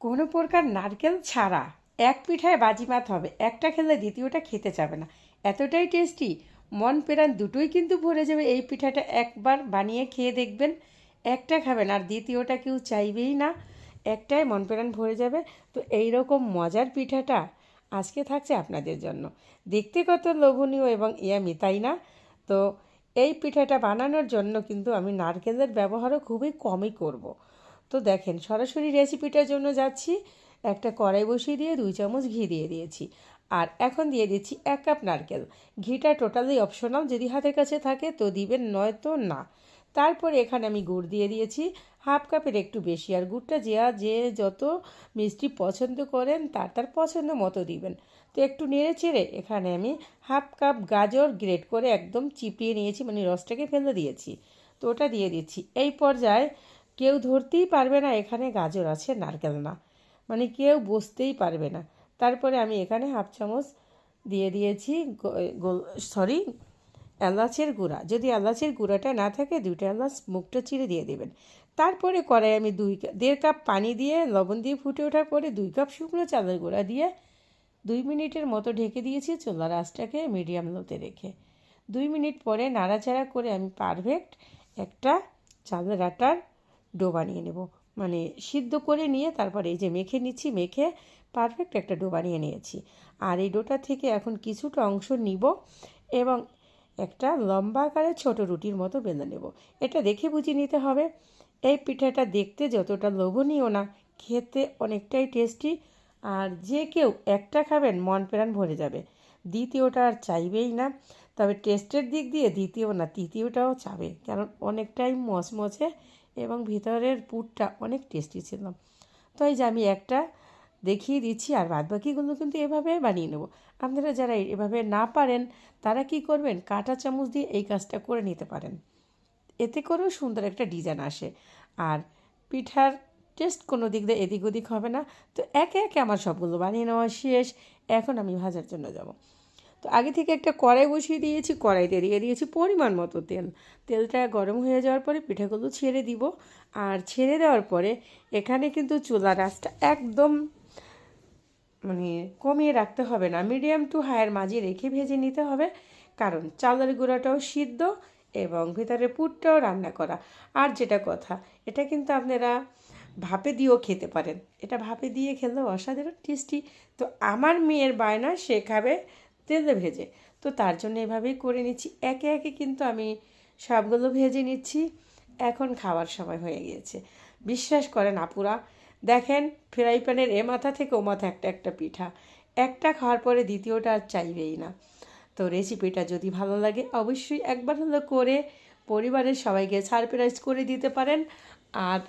কোনো প্রকার নারকেল ছাড়া এক পিঠায় বাজিমাত হবে, একটা খেলে দ্বিতীয়টা খেতে যাবে না। এতটাই টেস্টি মন পেরান দুটোই কিন্তু ভরে যাবে। এই পিঠাটা একবার বানিয়ে খেয়ে দেখবেন, একটা খাবেন আর দ্বিতীয়টা কেউ চাইবেই না, একটাই মন পেরান ভরে যাবে। তো এই রকম মজার পিঠাটা আজকে থাকছে আপনাদের জন্য। দেখতে কত লোভনীয় এবং ইয়ামি, তাই না? তো এই পিঠাটা বানানোর জন্য কিন্তু আমি নারকেলের ব্যবহারও খুবই কমই করব। তো দেখেন, সরাসরি রেসিপিটার জন্য যাচ্ছি, একটা কড়াই বসিয়ে দিয়ে দুই চামচ ঘি দিয়ে দিয়েছি। আর এখন দিয়ে দিচ্ছি এক কাপ নারকেল। ঘিটা টোটালি অপশনাল, যদি হাতের কাছে থাকে তো দিবেন, নয়তো না। তারপরে এখানে আমি গুড় দিয়ে দিয়েছি, হাফ কাপের একটু বেশি। আর গুড়টা যে যে যত মিষ্টি পছন্দ করেন, তার তার পছন্দ মতো দিবেন। তো একটু নেড়ে চেড়ে এখানে আমি হাফ কাপ গাজর গ্রেট করে একদম চিপিয়ে নিয়েছি মানে রসটাকে ফেলে দিয়েছি। তো ওটা দিয়ে দিচ্ছি। এই পর্যায়ে কেউ ধরতেই পারবে না, এখানে গাজর আছে, নারকেল না। মানে কেউ বসতেই পারবে না। তারপরে আমি এখানে হাফ চামচ দিয়ে দিয়েছি গোল, সরি, এলাচের গুঁড়া। যদি এলাচের গুঁড়াটা না থাকে, দুইটা এলাচ মুখটা চিড়ে দিয়ে দেবেন। তারপরে কড়াই আমি দুই দেড় কাপ পানি দিয়ে লবণ দিয়ে ফুটে ওঠার পরে দুই কাপ শুকনো চালের গুঁড়া দিয়ে দুই মিনিটের মতো ঢেকে দিয়েছি চোলার আঁচটাকে মিডিয়াম লোতে রেখে। দুই মিনিট পরে নাড়াচাড়া করে আমি পারফেক্ট একটা চালের আটার ডো বানিয়ে নেব। মানে সিদ্ধ করে নিয়ে তারপরে এই যে মেখে নিচ্ছি, মেখে পারফেক্ট একটা ডো বানিয়ে নিয়েছি। আর এই ডোটা থেকে এখন কিছুটা অংশ নিব এবং একটা লম্বা আকারে ছোট রুটির মতো বেঁধে নেব। এটা দেখে বুঝিয়ে নিতে হবে। এই পিঠাটা দেখতে যতটা লোভনীয় না, খেতে অনেকটাই টেস্টি আর যে কেউ একটা খাবেন মন প্রাণ ভরে যাবে। দ্বিতীয়টা আর চাইবেই না। তবে টেস্টের দিক দিয়ে দ্বিতীয় না, তৃতীয়টাও চাবে। কারণ অনেকটাই মচমচে এবং ভিতরের পুরটা অনেক টেস্টি ছিল। তো এই যে আমি একটা দেখিয়ে দিচ্ছি আর বাদ বাকিগুলো কিন্তু এভাবে বানিয়ে নেব। আপনারা যারা এভাবে না পারেন, তারা কি করবেন? কাঁটা চামচ দিয়ে এই কাজটা করে নিতে পারেন। এতে করেও সুন্দর একটা ডিজাইন আসে। আর পিঠার টেস্ট কোনো দিক দিয়ে এদিক ওদিক হবে না। তো একে একে আমার সবগুলো বানিয়ে নেওয়া শেষ। এখন আমি ভাজার জন্য যাব। তো আগে থেকে একটা কড়াই বসিয়ে দিয়েছি, কড়াইতে দিয়ে দিয়েছি পরিমাণ মতো তেল। তেলটা গরম হয়ে যাওয়ার পরে পিঠাগুলো ছেড়ে দিব। আর ছেড়ে দেওয়ার পরে এখানে কিন্তু চুলা রাসটা একদম মানে কমিয়ে রাখতে হবে না, মিডিয়াম টু হায়ার মাঝে রেখে ভেজে নিতে হবে। কারণ চালের গুঁড়াটাও সিদ্ধ এবং ভিতরে পুরটাও রান্না করা। আর যেটা কথা, এটা কিন্তু আপনারা ভাপে দিয়েও খেতে পারেন। এটা ভাপে দিয়ে খেলেও অসাধারণ টেস্টি। তো আমার মেয়ের বায়না সে খাবে তেলে ভেজে। তো তার জন্য এভাবেই করে নিচ্ছি। একে একে কিন্তু আমি সবগুলো ভেজে নিচ্ছি। এখন খাওয়ার সময় হয়ে গিয়েছে। বিশ্বাস করেন আপুরা, দেখেন ফ্রাই প্যানের এ মাথা থেকে ও মাথা একটা একটা পিঠা। একটা খাওয়ার পরে দ্বিতীয়টা আর চাইবেই না। তো রেসিপিটা যদি ভালো লাগে অবশ্যই একবার হলো করে পরিবারের সবাইকে সারপ্রাইজ করে দিতে পারেন। আর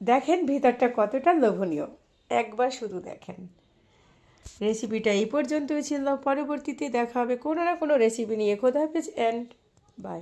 দেখেন ভিতরটা কতটা লোভনীয়। একবার শুধু দেখেন। রেসিপিটা এই পর্যন্তই ছিল। পরবর্তীতে দেখা হবে কোনো না কোনো রেসিপি নিয়ে। খোদা হাফেজ অ্যান্ড বাই